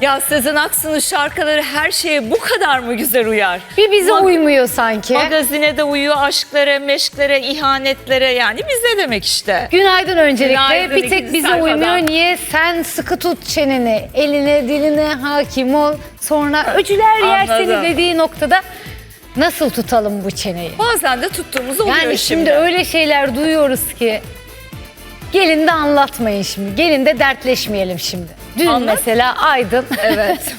Ya Sezen Aksu'nun şarkıları her şeye bu kadar mı güzel uyar? Bir bize Mag- uymuyor sanki. Magazine de uyuyor, aşklara, meşklere, ihanetlere yani bize demek işte. Günaydın öncelikle. Günaydın bir tek ikinci bize sayfadan. uymuyor. Niye? Sen sıkı tut çeneni. Eline diline hakim ol. Sonra öcüler yer seni Anladım. dediği noktada nasıl tutalım bu çeneyi? Bazen de tuttuğumuz oluyor Yani şimdi öyle şeyler duyuyoruz ki gelin de anlatmayın şimdi. Gelin de dertleşmeyelim şimdi. Dün Anlat. mesela Aydın Evet.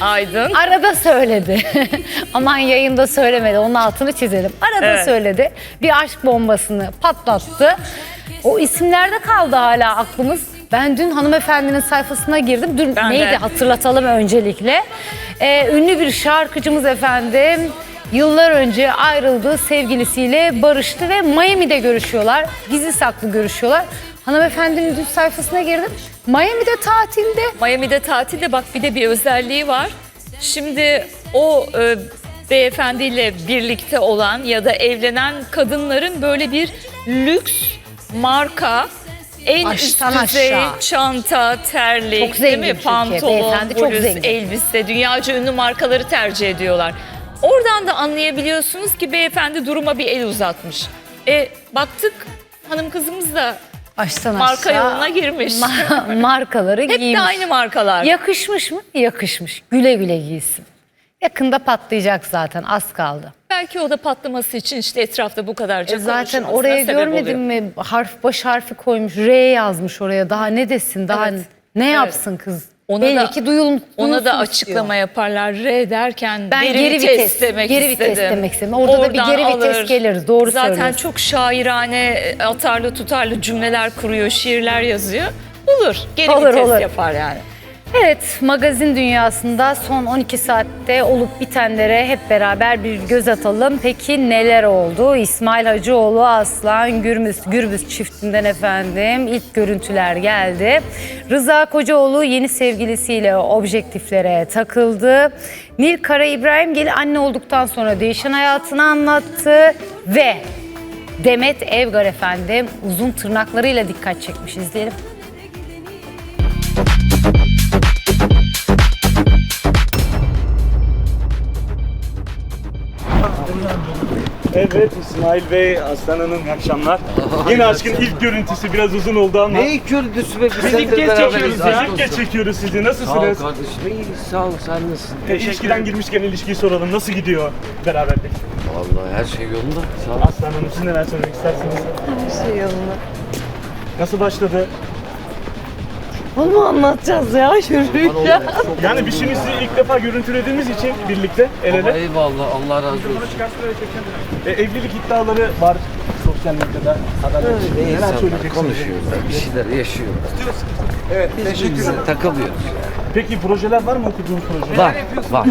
Aydın. arada söyledi. Aman yayında söylemedi. Onun altını çizelim. Arada Evet. söyledi. Bir aşk bombasını patlattı. O isimlerde kaldı hala aklımız. Ben dün hanımefendinin sayfasına girdim. Dün Ben neydi de. hatırlatalım öncelikle. Ee, ünlü bir şarkıcımız efendim yıllar önce ayrıldığı sevgilisiyle barıştı ve Miami'de görüşüyorlar. Gizli saklı görüşüyorlar. Hanımefendinin dün sayfasına girdim. Miami'de tatilde. Miami'de tatilde bak bir de bir özelliği var. Şimdi o e, beyefendiyle birlikte olan ya da evlenen kadınların böyle bir lüks marka en Baştan üst düzey aşağı. çanta, terlik, Çok zengin değil mi? Türkiye, Pantolon, beyefendi çok bluz, zengin. elbise, dünyaca ünlü markaları tercih ediyorlar. Oradan da anlayabiliyorsunuz ki beyefendi duruma bir el uzatmış. E, baktık hanım kızımız da Baştan Marka aşağı yoluna girmiş. ma- markaları hep de giymiş. aynı markalar. Yakışmış mı? Yakışmış. Güle güle giysin. Yakında patlayacak zaten az kaldı. Belki o da patlaması için işte etrafta bu kadarca E zaten konuşulmasına oraya sebep görmedin oluyor. mi? Harf baş harfi koymuş. R yazmış oraya. Daha ne desin? Daha Evet. ne yapsın kız? Ona Belli da- ki duyulun, Ona da açıklama istiyor. yaparlar. R derken Ben geri, geri vites, vites, demek geri istedim. vites demek istedim. Orada da bir Oradan geri vites gelir, doğru Zaten söylüyorsun. çok şairane, atarlı tutarlı cümleler kuruyor, şiirler yazıyor. Olur. Geri Olur, vites olur. yapar yani. Evet, magazin dünyasında son 12 saatte olup bitenlere hep beraber bir göz atalım. Peki neler oldu? İsmail Hacıoğlu, Aslan Gürbüz, Gürbüz çiftinden efendim ilk görüntüler geldi. Rıza Kocaoğlu yeni sevgilisiyle objektiflere takıldı. Nil Kara İbrahimgil anne olduktan sonra değişen hayatını anlattı ve Demet Evgar efendim uzun tırnaklarıyla dikkat çekmiş. İzleyelim. Evet İsmail Bey, Aslan Hanım iyi akşamlar. Yeni aşkın ilk görüntüsü biraz uzun oldu ama. Ne görüntüsü be biz ilk kez çekiyoruz ya. İlk kez çekiyoruz sizi. Sağ ol Nasılsınız? kardeşim iyi sağ ol sen nasılsın? E, ilişkiden girmişken ilişkiyi soralım. Nasıl gidiyor beraberlik? Vallahi her şey yolunda sağ ol. Aslan Hanım siz neler söylemek istersiniz? Her şey yolunda. Nasıl başladı? Onu mu anlatacağız ya? Yürüyeceğiz. Yani biz şimdi sizi ilk defa görüntülediğimiz için birlikte el Ama ele. eyvallah Allah razı olsun. E, evlilik iddiaları var sosyal medyada. Haberlerde. Öyle Neler insanlar söyleyeceksiniz? konuşuyorlar, bir şeyler yaşıyorlar. Evet, Biz bize takılıyoruz. Peki projeler var mı okuduğunuz proje? Var, var.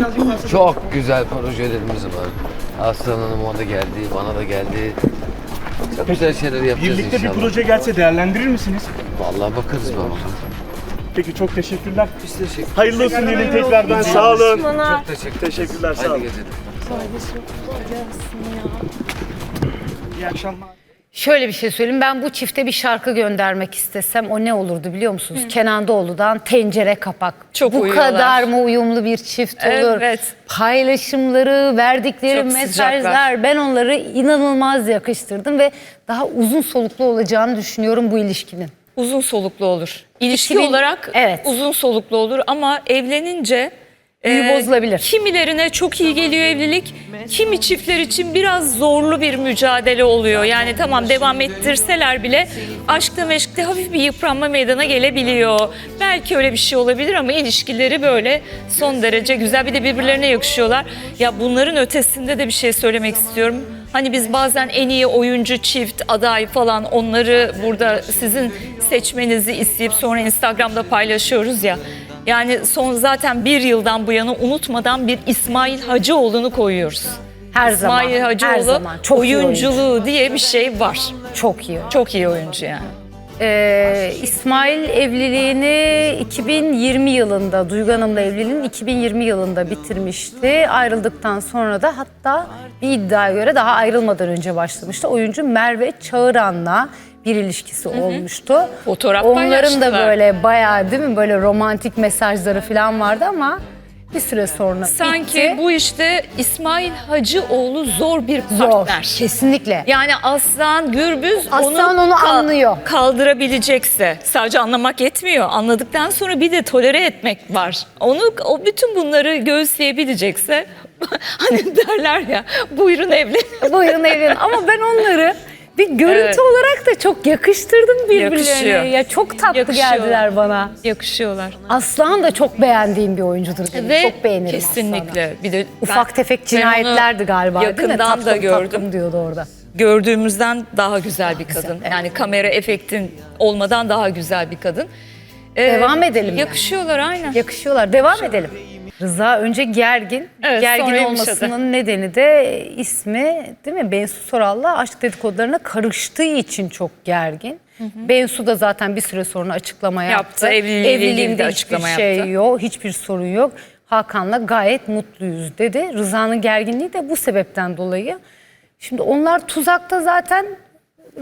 Çok güzel projelerimiz var. Aslan Hanım o da geldi, bana da geldi. Çok güzel şeyler yapacağız Birlikte bir inşallah. proje gelse değerlendirir misiniz? Vallahi bakarız baba. Peki çok teşekkürler. Biz teşekkür Hayırlı olsun diyelim tekrardan. Sağ olun. Çok teşekkür Teşekkürler, sağ Haydi olun. geceler. İyi akşamlar. Şöyle bir şey söyleyeyim. Ben bu çifte bir şarkı göndermek istesem o ne olurdu biliyor musunuz? Kenan Doğulu'dan Tencere Kapak. Çok bu uyuyorlar. kadar mı uyumlu bir çift olur? Evet. Paylaşımları, verdikleri Çok mesajlar sıcaklar. ben onları inanılmaz yakıştırdım ve daha uzun soluklu olacağını düşünüyorum bu ilişkinin. Uzun soluklu olur. İlişki 2000 olarak Evet. uzun soluklu olur ama evlenince Büyü e, bozulabilir. Kimilerine çok iyi geliyor evlilik. Kimi çiftler için biraz zorlu bir mücadele oluyor. Yani tamam devam ettirseler bile aşkta meşkte hafif bir yıpranma meydana gelebiliyor. Belki öyle bir şey olabilir ama ilişkileri böyle son derece güzel. Bir de birbirlerine yakışıyorlar. Ya bunların ötesinde de bir şey söylemek istiyorum. Hani biz bazen en iyi oyuncu çift aday falan onları burada sizin seçmenizi isteyip sonra Instagram'da paylaşıyoruz ya. Yani son zaten bir yıldan bu yana unutmadan bir İsmail Hacıoğlu'nu koyuyoruz. Her zaman. İsmail her Hacıoğlu zaman. Çok iyi oyuncu. oyunculuğu diye bir şey var. Çok iyi. Çok iyi oyuncu yani. Ee, İsmail evliliğini 2020 yılında, Duygu Hanım'la evliliğini 2020 yılında bitirmişti. Ayrıldıktan sonra da hatta bir iddiaya göre daha ayrılmadan önce başlamıştı. Oyuncu Merve Çağıran'la bir ilişkisi olmuştu. Fotoğraf Onların da paylaştılar. böyle bayağı değil mi böyle romantik mesajları falan vardı ama bir süre sonra Sanki bitti. bu işte İsmail Hacıoğlu zor bir zor. partner. Kesinlikle. Yani Aslan Gürbüz Aslan onu anlıyor. kaldırabilecekse sadece anlamak yetmiyor. Anladıktan sonra bir de tolere etmek var. Onu o bütün bunları göğüsleyebilecekse hani derler ya buyurun evlenin. Buyurun evlenin. Ama ben onları bir görüntü Evet. olarak da çok yakıştırdım birbirlerine. Yakışıyor. Ya çok tatlı Yakışıyorlar. geldiler bana. Yakışıyorlar. Aslan da çok beğendiğim bir oyuncudur benim. Ve çok beğenirim kesinlikle Aslan'ı. bir de Ufak ben- tefek ben cinayetlerdi onu galiba değil mi? Yakından Tatlım, da gördüm. tatlım diyordu orada. gördüğümüzden daha güzel bir kadın. Yani kamera efektin olmadan daha güzel bir kadın. Ee, Devam edelim yani. Yakışıyorlar aynen. Yakışıyorlar. Devam edelim. Rıza önce gergin. Evet, gergin olmasının nedeni de ismi değil mi? Bensu Soral'la aşk dedikodularına karıştığı için çok gergin. Bensu da zaten bir süre sonra açıklama yaptı. Yaptı, evliliğiyle ilgili de Evliliğimde açıklama hiçbir şey yaptı. yok, hiçbir sorun yok. Hakan'la gayet mutluyuz dedi. Rıza'nın gerginliği de bu sebepten dolayı. Şimdi onlar tuzakta zaten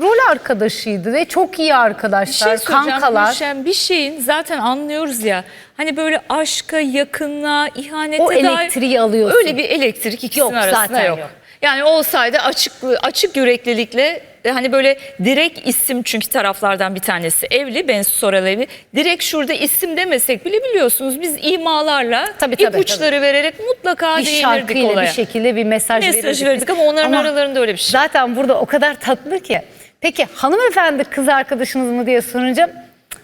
rol arkadaşıydı ve çok iyi Bir şey arkadaşlar, kankalar. Gülşen, bir şeyin zaten anlıyoruz ya. Hani böyle aşka, yakınlığa, ihanete O dair elektriği alıyorsun. Öyle bir elektrik ikisinin Yok, arasında zaten yok. yok. Yani olsaydı açık açık yüreklilikle e, hani böyle direkt isim çünkü taraflardan bir tanesi evli Bensu Soral evli. Direkt şurada isim demesek bile biliyorsunuz biz imalarla Tabii, tabii, ipuçları vererek mutlaka bir değinirdik olaya. bir şekilde bir mesaj, Mesaj verirdik ama onların aralarında öyle bir şey. Zaten burada o kadar tatlı ki. Peki hanımefendi kız arkadaşınız mı diye sorunca "Cık,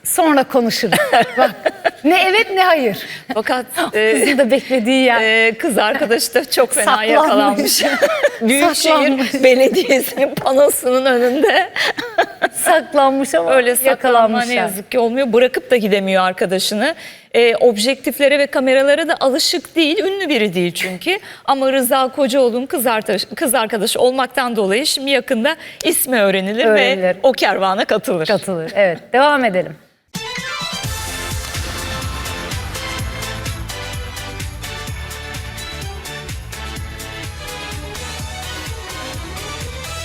sonra konuşuruz. Bak, ne evet ne hayır. Fakat e, Kızın da beklediği yer. Ee, kız arkadaşı da çok fena Saklanmış. yakalanmış. Büyükşehir Saklanmış. Belediyesi'nin panosunun önünde saklanmış ama öyle yakalanmış. ne yazık ki olmuyor. Bırakıp da gidemiyor arkadaşını. Ee, objektiflere ve kameralara da alışık değil. Ünlü biri değil çünkü. Ama Rıza Kocaoğlu'nun kız, arkadaş, kız arkadaşı olmaktan dolayı şimdi yakında ismi öğrenilir, Öğrenilir. ve o kervana katılır. Katılır. Evet devam edelim.